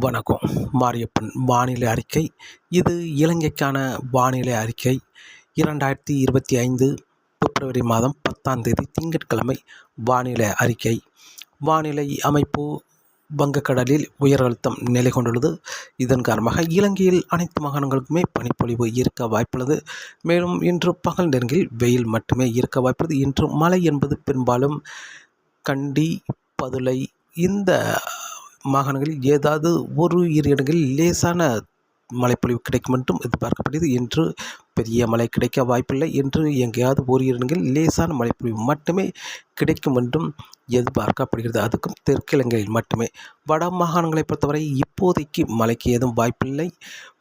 வணக்கம். மாரியப்பன் வானிலை அறிக்கை. இது இலங்கைக்கான வானிலை அறிக்கை. இரண்டாயிரத்தி இருபத்தி ஐந்து பிப்ரவரி மாதம் பத்தாம் தேதி திங்கட்கிழமை வானிலை அறிக்கை. வானிலை அமைப்பு வங்கக்கடலில் உயர் அழுத்தம் நிலை கொண்டுள்ளது இதன் காரணமாக இலங்கையில் அனைத்து மாகாணங்களுக்குமே பனிப்பொழிவு இருக்க வாய்ப்புள்ளது. மேலும் இன்று பகல் நெருங்கில் வெயில் மட்டுமே இருக்க வாய்ப்புள்ளது. இன்று மழை என்பது பெரும்பாலும் கண்டி பதுளை இந்த மாகாணங்களில் ஏதாவது ஒரு இரு இடங்களில் லேசான மழைப்பொழிவு கிடைக்கும் என்றும் எதிர்பார்க்கப்படுகிறது. என்று பெரிய மழை கிடைக்க வாய்ப்பில்லை. என்று எங்கேயாவது ஒரு இடங்களில் லேசான மழைப்பொழிவு மட்டுமே கிடைக்கும் என்றும் எதிர்பார்க்கப்படுகிறது. அதுக்கும் தெற்கிழங்கையில் மட்டுமே. வட மாகாணங்களை பொறுத்தவரை இப்போதைக்கு மழைக்கு ஏதும் வாய்ப்பில்லை.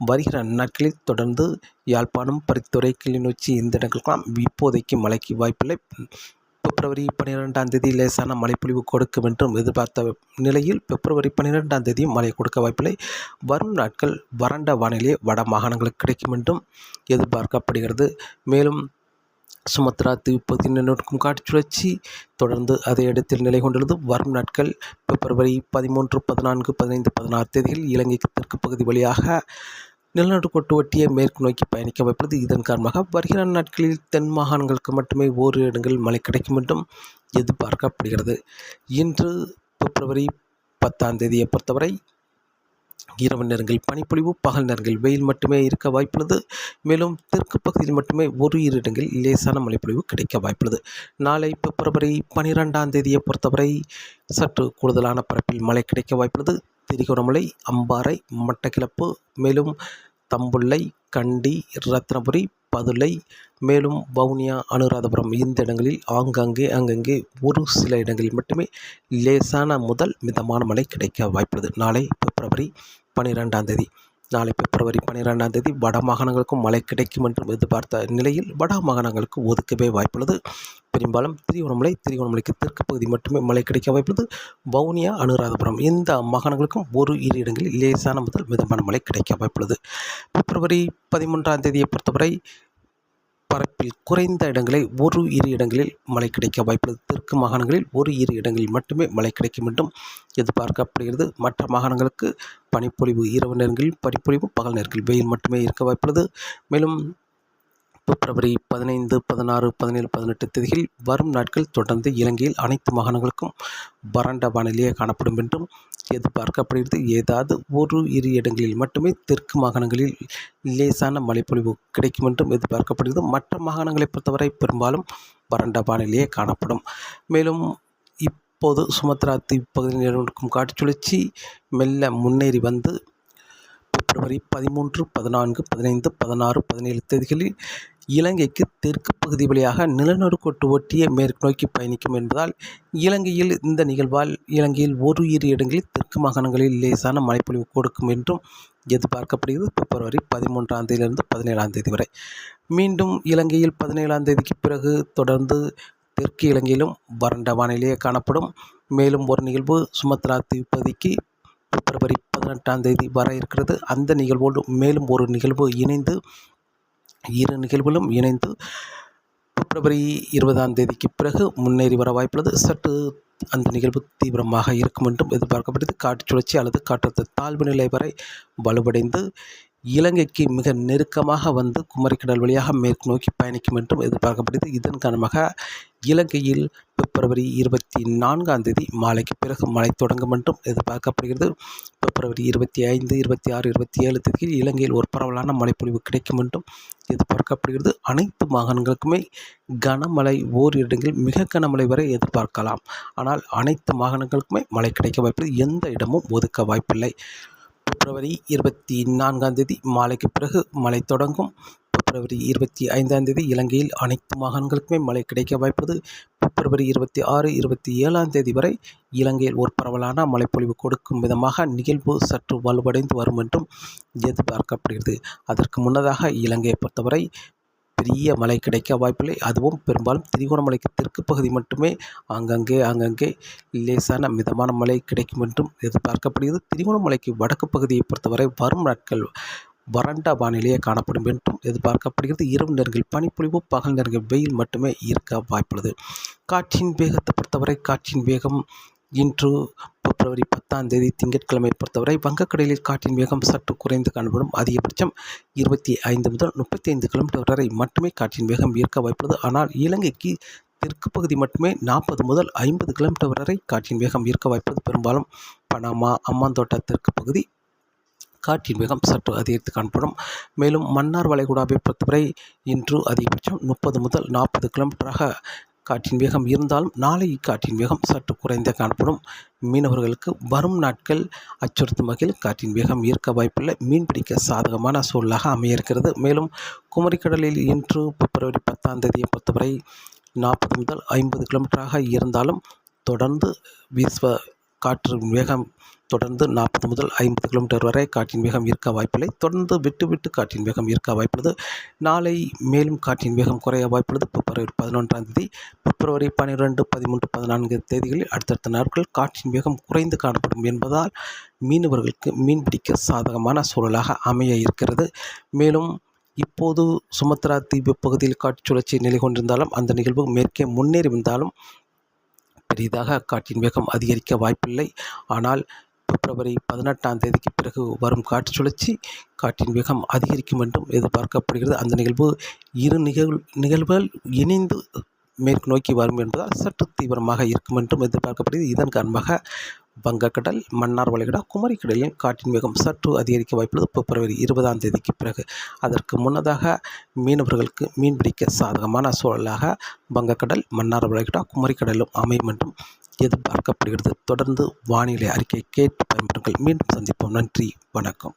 வருகிற நாட்களில் தொடர்ந்து யாழ்ப்பாணம் பரித்துறை கிளிநொச்சி இந்த இடங்களுக்கெல்லாம் இப்போதைக்கு மழைக்கு வாய்ப்பில்லை. பிப்ரவரி பன்னிரெண்டாம் தேதி லேசான மழைப்பொழிவு கொடுக்கும் என்றும் எதிர்பார்த்த நிலையில் பிப்ரவரி பன்னிரெண்டாம் தேதி மழை கொடுக்க வாய்ப்பில்லை. வரும் நாட்கள் வறண்ட வானிலை வட மாகாணங்களுக்கு கிடைக்கும் என்றும் எதிர்பார்க்கப்படுகிறது. மேலும் சுமத்ரா தீவுப்பகுதியில் நிலநடுக்கும் காற்று சுழற்சி தொடர்ந்து அதே இடத்தில் நிலை கொண்டுள்ளது. வரும் நாட்கள் பிப்ரவரி பதிமூன்று பதினான்கு பதினைந்து பதினாறு தேதியில் இலங்கைக்கு தெற்கு பகுதி வழியாக நிலநடுக்கோட்டு ஒட்டிய மேற்கு நோக்கி பயணிக்க வைப்பது இதன் காரணமாக வருகிற நாட்களில் தென் மாகாணங்களுக்கு மட்டுமே ஓரிரு இடங்களில் மழை கிடைக்கும் என்றும் எதிர்பார்க்கப்படுகிறது. இன்று பிப்ரவரி பத்தாம் தேதியை பொறுத்தவரை இரவு நேரங்களில் பனிப்பொழிவு பகல் நேரங்களில் வெயில் மட்டுமே இருக்க வாய்ப்புள்ளது. மேலும் தெற்கு பகுதியில் மட்டுமே ஒரு இரு இடங்களில் லேசான மழைப்பொழிவு கிடைக்க வாய்ப்புள்ளது. நாளை பிப்ரவரி பனிரெண்டாம் தேதியை பொறுத்தவரை சற்று கூடுதலான பரப்பில் மழை கிடைக்க வாய்ப்புள்ளது. திரிகோணமலை அம்பாறை மட்டக்கிளப்பு மேலும் தம்புள்ளை கண்டி ரத்னபுரி பதுளை மேலும் வவுனியா அனுராதபுரம். இந்த இடங்களில் ஆங்காங்கே அங்கங்கே ஒரு சில இடங்களில் மட்டுமே லேசான முதல் மிதமான மழை கிடைக்க வாய்ப்புள்ளது. நாளை பிப்ரவரி பனிரெண்டாம் தேதி. நாளை பிப்ரவரி பன்னிரெண்டாம் தேதி வட மாகாணங்களுக்கும் மழை கிடைக்கும் என்று எதிர்பார்த்த நிலையில் வட மாகாணங்களுக்கு ஒதுக்கவே வாய்ப்புள்ளது. பெரும்பாலும் திரிகோணமலை திரிகோணமலைக்கு தெற்கு பகுதி மட்டுமே மழை கிடைக்க வாய்ப்புள்ளது. வவுனியா அனுராதபுரம் இந்த மாகாணங்களுக்கும் ஒரு இரு இடங்களில் லேசான முதல் மிதமான மழை கிடைக்க வாய்ப்புள்ளது. பிப்ரவரி பதிமூன்றாம் தேதியை பொறுத்தவரை பரப்பில் குறைந்த இடங்களில் ஒரு இரு இடங்களில் மழை கிடைக்க வாய்ப்புள்ளது. தெற்கு மாகாணங்களில் ஒரு இரு இடங்களில் மட்டுமே மழை கிடைக்கும் என்றும் எதிர்பார்க்கப்படுகிறது. மற்ற மாகாணங்களுக்கு பனிப்பொழிவு இரவு நேரங்களில் பனிப்பொழிவு பகல் நேரங்களில் வெயில் மட்டுமே இருக்க வாய்ப்புள்ளது. மேலும் பிப்ரவரி பதினைந்து பதினாறு பதினேழு பதினெட்டு தேதிகளில் வரும் நாட்கள் தொடர்ந்து இலங்கையில் அனைத்து மாகாணங்களுக்கும் வறண்ட வானிலையே காணப்படும் என்றும் எதிர்பார்க்கப்படுகிறது. ஏதாவது ஒரு இரு இடங்களில் மட்டுமே தெற்கு மாகாணங்களில் லேசான மழைப்பொழிவு கிடைக்கும் என்றும் எதிர்பார்க்கப்படுகிறது. மற்ற மாகாணங்களை பொறுத்தவரை பெரும்பாலும் வறண்ட வானிலையே காணப்படும். மேலும் இப்போது சுமத்ரா தீவு பகுதியில் நிலவும் காற்று சுழற்சி மெல்ல முன்னேறி வந்து பிப்ரவரி பதிமூன்று பதினான்கு பதினைந்து பதினாறு பதினேழு தேதிகளில் இலங்கைக்கு தெற்கு பகுதி வழியாக நிலநடுக்கோட்டு ஒட்டிய மேற்கு நோக்கி பயணிக்கும் என்பதால் இலங்கையில் இந்த நிகழ்வால் இலங்கையில் ஒரு இரு இடங்களில் தெற்கு மாகாணங்களில் லேசான மழைப்பொழிவு கொடுக்கும் என்றும் எதிர்பார்க்கப்படுகிறது. பிப்ரவரி பதிமூன்றாம் தேதியிலிருந்து பதினேழாம் தேதி வரை. மீண்டும் இலங்கையில் பதினேழாம் தேதிக்கு பிறகு தொடர்ந்து தெற்கு இலங்கையிலும் வறண்ட வானிலையே காணப்படும். மேலும் ஒரு நிகழ்வு சுமத்ரா தீவுப்பகுதிக்கு பிப்ரவரி பதினெட்டாம் தேதி வர இருக்கிறது. அந்த நிகழ்வோடு மேலும் ஒரு நிகழ்வு இணைந்து இரு நிகழ்வுகளும் இணைந்து பிப்ரவரி இருபதாம் தேதிக்கு பிறகு முன்னேறி வர வாய்ப்புள்ளது. சற்று அந்த நிகழ்வு தீவிரமாக இருக்கும் என்றும் எதிர்பார்க்கப்படுகிறது. காற்று சுழற்சி அல்லது காற்றழுத்த தாழ்வு நிலை வரை வலுவடைந்து இலங்கைக்கு மிக நெருக்கமாக வந்து குமரிக்கடல் வழியாக மேற்கு நோக்கி பயணிக்கும் என்றும் எதிர்பார்க்கப்படுகிறது. இதன் காரணமாக இலங்கையில் பிப்ரவரி இருபத்தி நான்காம் தேதி மாலைக்கு பிறகு மழை தொடங்கும் என்றும் எதிர்பார்க்கப்படுகிறது. பிப்ரவரி இருபத்தி ஐந்து இருபத்தி ஆறு இருபத்தி ஏழு தேதியில் இலங்கையில் ஒரு பரவலான மழைப்பொழிவு கிடைக்கும் என்றும் எதிர்பார்க்கப்படுகிறது. அனைத்து மாகாணங்களுக்குமே கனமழை ஓரிரு இடங்களில் மிக கனமழை வரை எதிர்பார்க்கலாம். ஆனால் அனைத்து மாகாணங்களுக்குமே மழை கிடைக்க வாய்ப்பில்லை எந்த இடமும் ஒதுக்க வாய்ப்பில்லை. பிப்ரவரி இருபத்தி நான்காம் தேதி மாலைக்கு பிறகு மழை தொடங்கும். பிப்ரவரி இருபத்தி ஐந்தாம் தேதி இலங்கையில் அனைத்து மாகாணங்களுக்குமே மழை கிடைக்க வாய்ப்பது பிப்ரவரி இருபத்தி ஆறு இருபத்தி ஏழாம் தேதி வரை இலங்கையில் ஒரு பரவலான மழைப்பொழிவு கொடுக்கும் விதமாக நிகழ்வு சற்று வலுவடைந்து வரும் என்றும் எதிர்பார்க்கப்படுகிறது. அதற்கு முன்னதாக இலங்கையை பொறுத்தவரை பெரிய மழை கிடைக்க வாய்ப்பில்லை. அதுவும் பெரும்பாலும் திரிகோணமலைக்கு தெற்கு பகுதி மட்டுமே ஆங்கங்கே ஆங்கங்கே லேசான மிதமான மழை கிடைக்கும் என்றும் எதிர்பார்க்கப்படுகிறது. திரிகோணமலைக்கு வடக்கு பகுதியை பொறுத்தவரை வரும் நாட்கள் வறண்ட வானிலையே காணப்படும் என்றும் எதிர்பார்க்கப்படுகிறது. இரவு நேரங்கள் பனிப்பொழிவு பகல் நேரங்கள் வெயில் மட்டுமே இருக்க வாய்ப்புள்ளது. காற்றின் வேகத்தை பொறுத்தவரை காற்றின் வேகம் இன்று பிப்ரவரி பத்தாம் தேதி திங்கட்கிழமை பொறுத்தவரை வங்கக்கடலில் காற்றின் வேகம் சற்று குறைந்து காணப்படும். அதிகபட்சம் இருபத்தி ஐந்து முதல் முப்பத்தி ஐந்து கிலோமீட்டர் வரை மட்டுமே காற்றின் வேகம் ஈர்க்க வாய்ப்புள்ளது. ஆனால் இலங்கைக்கு தெற்கு பகுதி மட்டுமே நாற்பது முதல் ஐம்பது கிலோமீட்டர் வரை காற்றின் வேகம் ஈர்க்க வாய்ப்பது பெரும்பாலும் பனாமா அம்மாந்தோட்ட தெற்கு பகுதி காற்றின் வேகம் சற்று அதிகரித்து காணப்படும். மேலும் மன்னார் வளைகுடாவை பொறுத்தவரை இன்று அதிகபட்சம் முப்பது முதல் நாற்பது கிலோமீட்டராக காற்றின் வேகம் இருந்தாலும் நாளை இக்காற்றின் வேகம் சற்று குறைந்தே காணப்படும். மீனவர்களுக்கு வரும் நாட்கள் அச்சுறுத்தும் வகையில் காற்றின் வேகம் ஈர்க்க வாய்ப்புள்ள மீன்பிடிக்க சாதகமான சூழலாக அமைய இருக்கிறது மேலும் குமரிக்கடலில் இன்று பிப்ரவரி பத்தாம் தேதியை பொறுத்தவரை நாற்பது முதல் ஐம்பது கிலோமீட்டராக இருந்தாலும் தொடர்ந்து வீசுவ காற்றின் வேகம் தொடர்ந்து நாற்பது முதல் ஐம்பது கிலோமீட்டர் வரை காற்றின் வேகம் இருக்க வாய்ப்பில்லை. தொடர்ந்து விட்டு விட்டு காற்றின் வேகம் இருக்க வாய்ப்புள்ளது. நாளை மேலும் காற்றின் வேகம் குறைய வாய்ப்புள்ளது. பிப்ரவரி பதினொன்றாம் தேதி பிப்ரவரி பன்னிரெண்டு பதிமூன்று பதினான்கு தேதிகளில் அடுத்தடுத்த நாட்கள் காற்றின் வேகம் குறைந்து காணப்படும் என்பதால் மீனவர்களுக்கு மீன்பிடிக்க சாதகமான சூழலாக அமைய இருக்கிறது. மேலும் இப்போது சுமத்ரா தீவு பகுதியில் காற்று சுழற்சி நிலை கொண்டிருந்தாலும் அந்த நிகழ்வு மேற்கே முன்னேறி வந்தாலும் பெரிதாக அக்காற்றின் வேகம் அதிகரிக்க வாய்ப்பில்லை. ஆனால் பிப்ரவரி பதினெட்டாம் தேதிக்கு பிறகு வரும் காற்று சுழற்சி காற்றின் வேகம் அதிகரிக்கும் என்றும் எதிர்பார்க்கப்படுகிறது. அந்த நிகழ்வு இரு நிகழ்வு நிகழ்வுகள் இணைந்து மேற்கு நோக்கி வரும் என்பதால் சற்று தீவிரமாக இருக்கும் என்றும் எதிர்பார்க்கப்படுகிறது. இதன் காரணமாக வங்கக்கடல் மன்னார் வளைகுடா குமரிக்கடலில் காற்றின் வேகம் சற்று அதிகரிக்க வாய்ப்புள்ளது. பிப்ரவரி இருபதாம் தேதிக்கு பிறகு அதற்கு முன்னதாக மீனவர்களுக்கு மீன்பிடிக்க சாதகமான சூழலாக வங்கக்கடல் மன்னார் வளைகுடா குமரிக்கடலும் அமையும் என்றும் எதிர்பார்க்கப்படுகிறது. தொடர்ந்து வானிலை அறிக்கை கேட்டு பயன்பெறுங்கள். மீண்டும் சந்திப்போம். நன்றி. வணக்கம்.